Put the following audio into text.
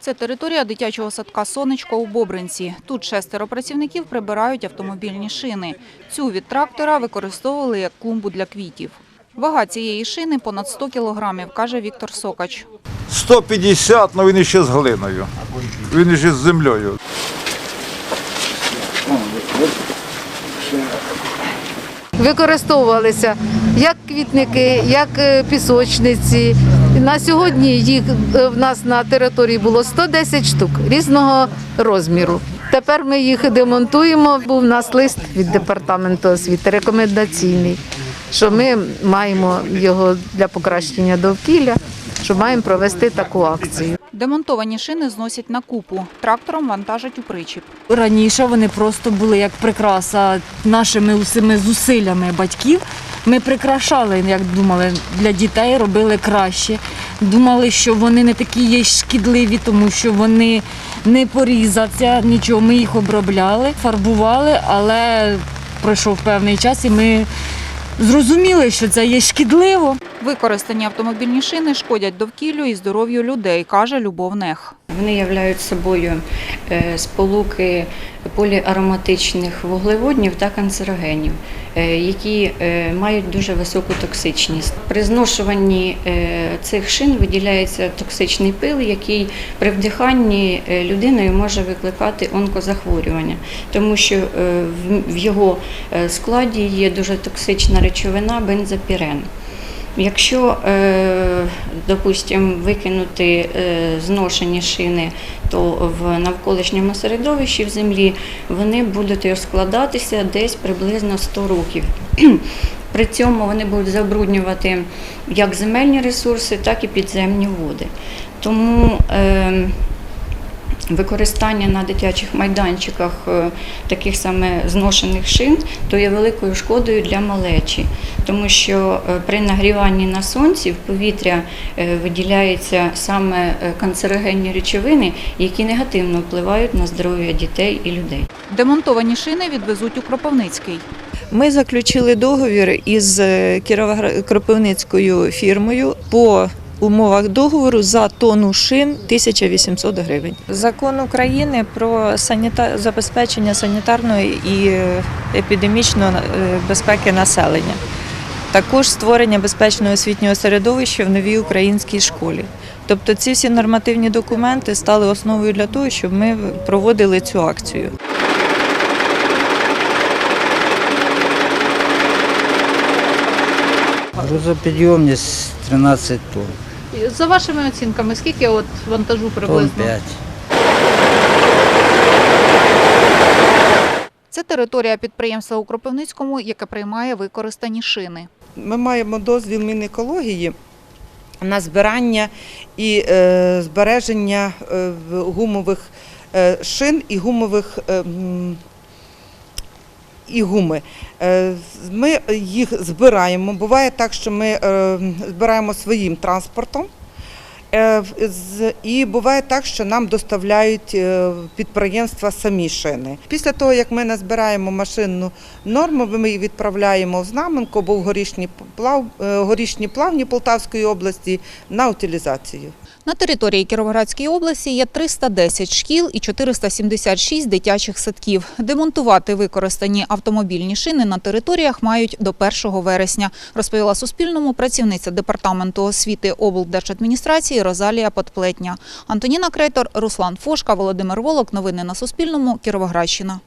Це територія дитячого садка «Сонечко» у Бобринці. Тут шестеро працівників прибирають автомобільні шини. Цю від трактора використовували як клумбу для квітів. Вага цієї шини понад 100 кілограмів, каже Віктор Сокач. 150, але він іще з глиною. Він іще з землею. використовувалися як квітники, як е, пісочниці. На сьогодні їх е, в нас на території було 110 штук різного розміру. Тепер ми їх демонтуємо. Був у нас лист від департаменту освіти рекомендаційний, що ми маємо його для покращення довкілля, що маємо провести таку акцію. Демонтовані шини зносять на купу. Трактором вантажать у причіп. Раніше вони просто були як прикраса нашими усіми зусиллями батьків. Ми прикрашали, як думали, для дітей робили краще. Думали, що вони не такі є шкідливі, тому що вони не порізаться, нічого. Ми їх обробляли, фарбували, але пройшов певний час і ми зрозуміли, що це є шкідливо. Використані автомобільні шини шкодять довкіллю і здоров'ю людей, каже Любов Нех. Вони являють собою е, сполуки поліароматичних вуглеводнів та канцерогенів, е, які е, мають дуже високу токсичність. При зношуванні цих шин виділяється токсичний пил, який при вдиханні людиною може викликати онкозахворювання, тому що в- його складі є дуже токсична речовина бензопірен. Якщо, е, допустимо, викинути е, зношені шини, то в навколишньому середовищі в землі вони будуть розкладатися десь приблизно 100 років. При цьому вони будуть забруднювати як земельні ресурси, так і підземні води. Тому е, використання на дитячих майданчиках е, таких саме зношених шин, то є великою шкодою для малечі, тому що е, при нагріванні на сонці в повітря е, виділяються саме канцерогенні речовини, які негативно впливають на здоров'я дітей і людей. Демонтовані шини відвезуть у Кропивницький. Ми заключили договір із Кіровоград-Кропивницькою фірмою по умовах договору за тонну шин 1800 гривень. Закон України про саніта... забезпечення санітарної і е, епідемічної е, безпеки населення. Також створення безпечного освітнього середовища в новій українській школі. Тобто ці всі нормативні документи стали основою для того, щоб ми проводили цю акцію. Грузопідйомність 13 тонн, За вашими оцінками, скільки от вантажу тонн 5. Це територія підприємства у Кропивницькому, яке приймає використані шини. Ми маємо дозвіл Мінекології на збирання і е, збереження е, гумових е, шин і гумових е, м, і гуми. Е, Ми їх збираємо. Буває так, що ми е, збираємо своїм транспортом. Е, І буває так, що нам доставляють е, підприємства самі шини. Після того, як ми назбираємо машинну норму, ми її відправляємо в Знаменко або в горішні, плав, е, горішні плавні Полтавської області на утилізацію. На території Кіровоградської області є 310 шкіл і 476 дитячих садків. Демонтувати використані автомобільні шини на територіях мають до 1 вересня, розповіла Суспільному працівниця Департаменту освіти облдержадміністрації Розалія Подплетня. Антоніна Крейтор, Руслан Фошка, Володимир Волок. Новини на Суспільному. Кіровоградщина.